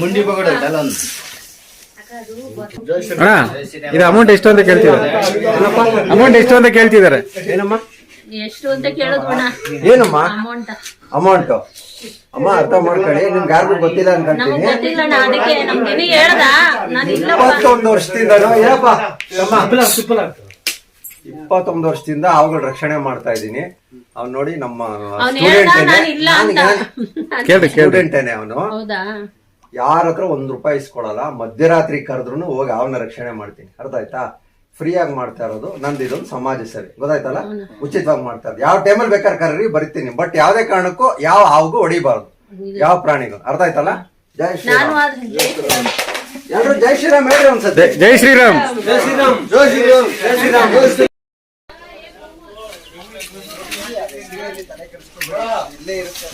ಮುಂಡಿ ಅಣ್ಣ ಇದು ಅಮೌಂಟ್ ಎಷ್ಟು ಅಂತ ಕೇಳ್ತಿದ್ದಾರೆ? ಅಮೌಂಟ್ ಎಷ್ಟು ಅಂತ ಕೇಳ್ತಿದ್ದಾರೆ? ಏನಮ್ಮ? ಎಷ್ಟು ಅಂತ ಕೇಳೋದು ಏನಮ್ಮ? ಅಮೌಂಟ್ ಅಮೌಂಟ್ ಅಮ್ಮ ಅರ್ಥ ಮಾಡ್ಕೊಳ್ಳಿ ನಿಮ್ಗೆ ಯಾರಿಗೂ ಗೊತ್ತಿಲ್ಲ ಅಂತ ಅನ್ಕೊಂತೀನಿ ಗೊತ್ತಿಲ್ಲ ಅಣ್ಣ ಅದಕ್ಕೆ ನಮ್ಗೆ ನೀ ಹೇಳ್ದ. ನಾನು ಇಲ್ಲ ಇಪ್ಪತ್ತೊಂದು ವರ್ಷದಿಂದ ಏನಪ್ಪ? ಇಪ್ಪತ್ತೊಂದು ವರ್ಷದಿಂದ ಅವುಗಳ ರಕ್ಷಣೆ ಮಾಡ್ತಾ ಇದ್ದೀನಿ. ಅವ್ನು ನೋಡಿ ನಮ್ಮ ಸ್ಟೂಡೆಂಟ್ ಸ್ಟೂಡೆಂಟೇನೆ ಅವನು. ಹೌದಾ? ಯಾರ ಹತ್ರ ಒಂದ್ ರೂಪಾಯಿ ಇಸ್ಕೊಳಲ್ಲ ಮಧ್ಯರಾತ್ರಿ ಕರೆದ್ರು ಹೋಗಿ ಅವನ ರಕ್ಷಣೆ ಮಾಡ್ತೀನಿ. ಅರ್ಥ ಆಯ್ತಾ? ಫ್ರೀ ಆಗಿ ಮಾಡ್ತಾ ಇರೋದು ನಂದು ಇದೊಂದು ಸಮಾಜ ಸೇವೆ. ಗೊತ್ತಾಯ್ತಲ್ಲ? ಉಚಿತವಾಗಿ ಮಾಡ್ತಾ ಇರೋದು. ಯಾವ ಟೈಮಲ್ಲಿ ಬೇಕಾದ್ರೆ ಕರೀರಿ ಬರ್ತೀನಿ. ಬಟ್ ಯಾವ್ದೇ ಕಾರಣಕ್ಕೂ ಯಾವ ಹಾವುಗೂ ಹೊಡಿಬಾರ್ದು. ಯಾವ ಪ್ರಾಣಿಗೂ. ಅರ್ಥ ಆಯ್ತಲ್ಲ? ಜೈ ನಾನು ಶ್ರೀರಾಮ್. ಆದ್ರೆ ಎಲ್ರು ಜೈ ಶ್ರೀರಾಮ್ ಹೇಳ್ರಿ ಒಂದ್ಸತಿ. ಜೈ ಶ್ರೀರಾಮ್. ಜೈ ಶ್ರೀರಾಮ್. ಜೈ ಶ್ರೀರಾಮ್. ಜೈ ಶ್ರೀರಾಮ್. ಇಲ್ಲೇ ಇರುತ್ತೆ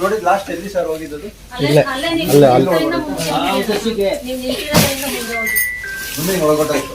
ನೋಡಿ ಲಾಸ್ಟ್ ಎಲ್ಲಿ ಸರ್ ಹೋಗಿದ್ದು ಅಲ್ಲೇ ಅಲ್ಲೇ. ಮುಂದೆ ಒಳಗೊಟ್ಟಾಯ್ತು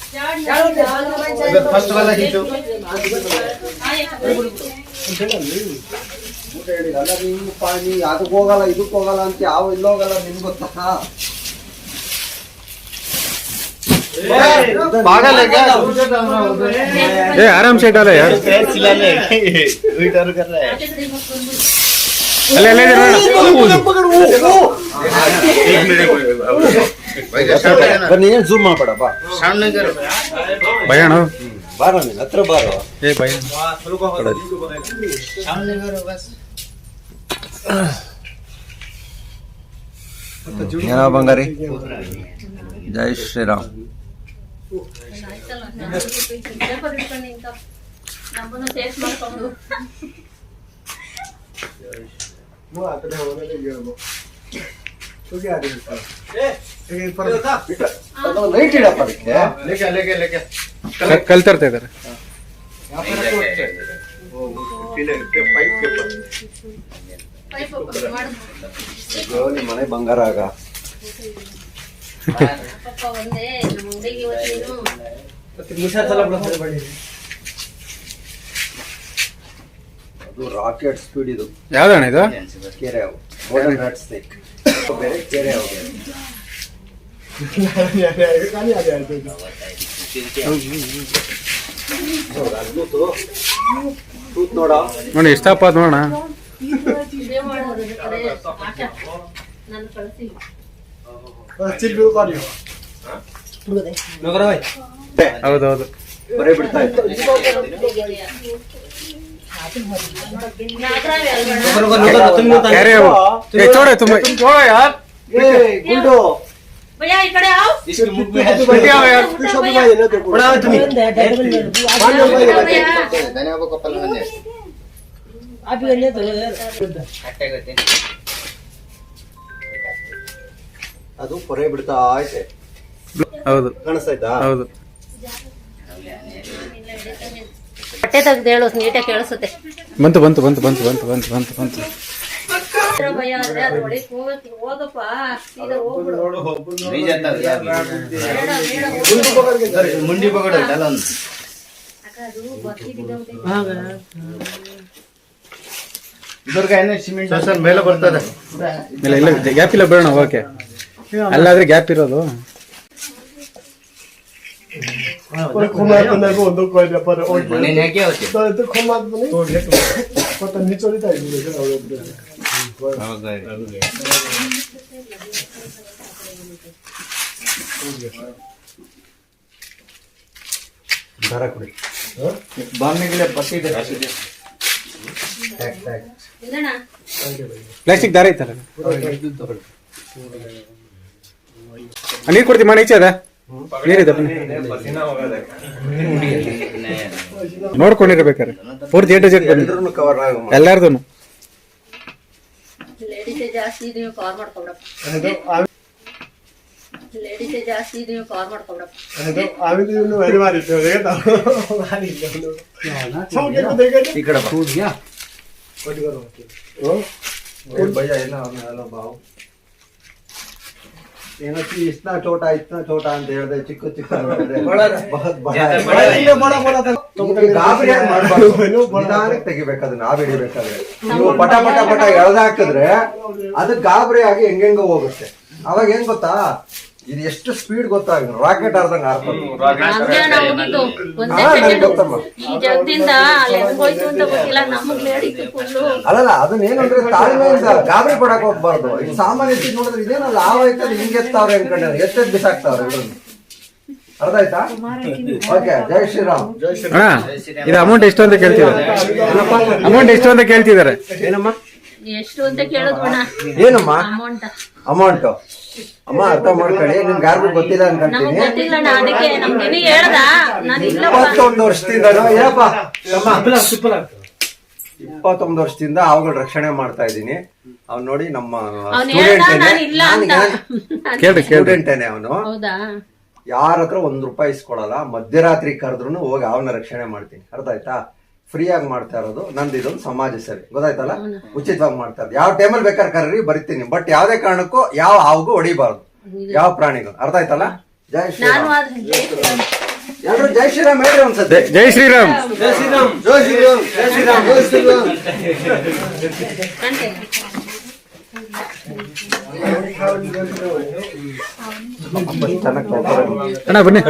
फ़र्स्ट वाला खींचो ಊಟ ಹಿಂಗೆ ಪಾನಿ ಅದಕ್ಕೆ ಹೋಗಲ್ಲ ಇದಕ್ಕೆ ಹೋಗಲ್ಲ ಅಂತ ಯಾವ ಇಲ್ಲ ಹೋಗಲ್ಲ ನಿಮ್ಗೆ ಗೊತ್ತಾ ए आराम से डाले यार कर रहा है ले ले ले पकड़ वो एक मिनट ನೀನೇನು ಜೂಮ್ ಮಾಡಬೇಡ ಬಾ. ಭಯಣ ಬಾರ ನೀನು ಹತ್ರ ಬಾರ ಏ ಭಯ. ಏನೋ ಬಂಗಾರಿ? ಜೈ ಶ್ರೀರಾಮ್. ಮಾಡ್ಕೊಂಡು. ಲೈಟ್ ಇಡಪ್ಪ ಅದಕ್ಕೆ? ಮನೆ ಬಂಗಾರ ಆಗ. ಅದು ರಾಕೆಟ್ ಸ್ಪೀಡ್ ಇದು. ಯಾವ್ದಣ್ಣ ಇದು? ಗೋಲ್ಡನ್ ರಾಟ್ ಸ್ನೇಕ್ ಬೇಕು ಬೇರೆ ಬೇರೆ ಹೋಗ್ಬೇಕು ಹೌದೌದು. ಬರೀ ಬಿಡ್ತಾ ಇತ್ತು ಅದು ಪೊರೆ ಬಿಡ್ತಾ ಐತೆ. ಹೌದು. ಕಾಣಿಸ್ತಾ ಹೌದು. ಬಟ್ಟೆ ತೆಗ್ದು ಹೇಳು ನೀಟಾಗಿ ಕೇಳಿಸುತ್ತೆ. ಬಂತು ಬಂತು ಬಂತು ಬಂತು ಬಂತು ಬಂತು ಬಂತು ಬಂತು. ಭಯ ಗ್ಯಾಪ್ ಇಲ್ಲ ಬೇಡ ಓಕೆ ಅಲ್ಲಾದ್ರೆ ಗ್ಯಾಪ್ ಹೋಗ್ಬಿಡು これ困ったな、今度こうやって、やっぱり、おい、これ。ね、ね、けよって。だって、困ったね。そう、ね、また、みちょりたい、みたいな、俺、みたいな。ದಾರ ಕೊಡಿ ಬಾಂಬೆಗಳ ಬಸ್ ಇದೆ ಪ್ಲಾಸ್ಟಿಕ್ ದಾರ ಐತಲ್ಲ ನೀರು ಕೊಡ್ತೀವಿ ಮಾಡಿ ಈಚೆ ಅದ ನೋಡ್ಕೊಂಡಿರ್ಬೇಕಾರೆ ಫೋರ್ ಏಟು ಜೆಟ್ ಬಂದು ಎಲ್ಲಾರ್ದು ಜಾಸ್ತಿ ಇದೀವಿ ಕಾಲ್ ಮಾಡ್ಕೊಂಡಪ್ಪ ಲೇಡೀಸೇ ಜಾಸ್ತಿ ಇದೀವಿ ಕಾಲ್ ಮಾಡ್ಕೊಂಡಪ್ಪ ಭಯ? ಇಲ್ಲ ಬಾವು. ಏನೋ ಇಷ್ಟ ಚೋಟ ಇಷ್ಟ ಚೋಟ ಅಂತ ಹೇಳಿದೆ ಚಿಕ್ಕ ಚಿಕ್ಕ ನಿಧಾನಕ್ಕೆ ತೆಗಿಬೇಕು ಅದನ್ನ. ನಾವ್ ಹಿಡಿಬೇಕಾದ್ರೆ. ನೀವು ಪಟ ಪಟ ಪಟ ಎಳ್ದಾಕಿದ್ರೆ ಅದು ಗಾಬರಿ ಆಗಿ ಹೆಂಗೆಂಗೋ ಹೋಗುತ್ತೆ. ಅವಾಗ ಏನ್ ಗೊತ್ತಾ? ಇದು ಎಷ್ಟು ಸ್ಪೀಡ್ ಗೊತ್ತಾಗ ರಾಕೆಟ್ ಆರ್ದಂಗ ಆರ್ಕೊಂಡು ಹಂಗೆ ನಾವು ಹೋಗಿದ್ದು ಒಂದೇ ಸೆಕೆಂಡ್ ಗೊತ್ತಮ್ಮ. ಈ ಜಗದಿಂದ ಅಲ್ಲಿ ಹೆಂಗ್ ಹೋಯ್ತು ಅಂತ ಗೊತ್ತಿಲ್ಲ ನಮಗ್ ಲೇಡೀಸ್ ಫುಲ್ಲು ಅಲ್ಲಲ್ಲ ಅದನ್ನೇನಂದ್ರೆ ತಾಳ್ಮೆಯಿಂದ ಗಾಬರಿ ಪಡಕ್ ಹೋಗ್ಬಾರ್ದು. ಇದು ಸಾಮಾನ್ಯ ನೋಡಿದ್ರೆ ಇದೇನಲ್ಲ ಲಾವ ಐತಲ್ಲ ಹಿಂಗೆ ಎತ್ತಾವ್ರೆ ಅನ್ಕೊಂಡ್ರೆ ಎಷ್ಟೆದ್ ಬಿಸಾಕ್ತಾವ್ರೆ ಇವ್ರನ್ನ ಅರ್ಥ ಆಯ್ತಾ? ಓಕೆ ಜೈ ಶ್ರೀರಾಮ್. ಇದು ಅಮೌಂಟ್ ಎಷ್ಟು ಅಂತ ಕೇಳ್ತಿದ್ದಾರೆ? ಅಮೌಂಟ್ ಎಷ್ಟು ಅಂತ ಕೇಳ್ತಿದ್ದಾರೆ? ಏನಮ್ಮ? ಎಷ್ಟು ಅಂತ ಕೇಳಿದ್ವಣ್ಣ ಏನಮ್ಮ? ಅಮೌಂಟ್ ಅಮೌಂಟ್ ಅಮ್ಮ ಅರ್ಥ ಮಾಡ್ಕೊಳ್ಳಿ ನಿಮ್ಗೆ ಯಾರಿಗೂ ಗೊತ್ತಿಲ್ಲ ನಮಗ್ ಅನ್ಕೊಂತೀನಿ ಗೊತ್ತಿಲ್ಲ ಅಣ್ಣ ಅದಕ್ಕೆ ನಮ್ ನಿನಗೆ ಹೇಳ್ದ. ನಾನು ಇಲ್ಲ ಇಪ್ಪತ್ತೊಂದು ವರ್ಷದಿಂದ ಏನಪ್ಪ? ಇಪ್ಪತ್ತೊಂದು ವರ್ಷದಿಂದ ಅವುಗಳ ರಕ್ಷಣೆ ಮಾಡ್ತಾ ಇದ್ದೀನಿ. ಅವ್ನು ನೋಡಿ ನಮ್ಮ ಅವ್ನ್ ಹೇಳ್ದ ನಾನು ಇಲ್ಲ ಅಂತ. ಕೇಳ್ರಿ ಕೇಳ್ರಿ ಸ್ಟೂಡೆಂಟೇನೆ ಅವನು. ಹೌದಾ? ಯಾರ ಹತ್ರ ಒಂದ್ ರೂಪಾಯಿ ಇಸ್ಕೊಳಲ್ಲ ಮಧ್ಯರಾತ್ರಿ ಕರೆದ್ರು ಹೋಗಿ ಅವನ ರಕ್ಷಣೆ ಮಾಡ್ತೀನಿ. ಅರ್ಥ ಆಯ್ತಾ? ಫ್ರೀ ಆಗಿ ಮಾಡ್ತಾ ಇರೋದು. ನಂದು ಇದೊಂದು ಸಮಾಜ ಸೇವೆ. ಗೊತ್ತಾಯ್ತಲ್ಲ? ಉಚಿತವಾಗಿ ಮಾಡ್ತಾ ಇರೋದು. ಯಾವ ಟೈಮಲ್ಲಿ ಬೇಕಾದ್ರೆ ಕರೀರಿ ಬರ್ತೀನಿ. ಬಟ್ ಯಾವುದೇ ಕಾರಣಕ್ಕೂ ಯಾವ ಹಾವುಗೂ ಹೊಡಿಬಾರ್ದು. ಯಾವ ಪ್ರಾಣಿಗೂ. ಅರ್ಥ ಆಯ್ತಲ್ಲ? ಜೈ ನಾನು ಶ್ರೀರಾಮ್. ಆದ್ರೆ ಜೈ ಶ್ರೀರಾಮ್. ಹೇಳಿ ಹೇಳ್ರಿ ಒಂದ್ಸತಿ. ಜೈ- ಜೈ ಶ್ರೀರಾಮ್. ಜೈ ಶ್ರೀರಾಮ್. ಜೈ ಶ್ರೀರಾಮ್. ಜೈ ಶ್ರೀರಾಮ್. ಜೈ ಶ್ರೀರಾಮ್. ಕಂತೆ. ಚೆನ್ನಾಗಿ ಅಣ್ಣ ಬನ್ನಿ.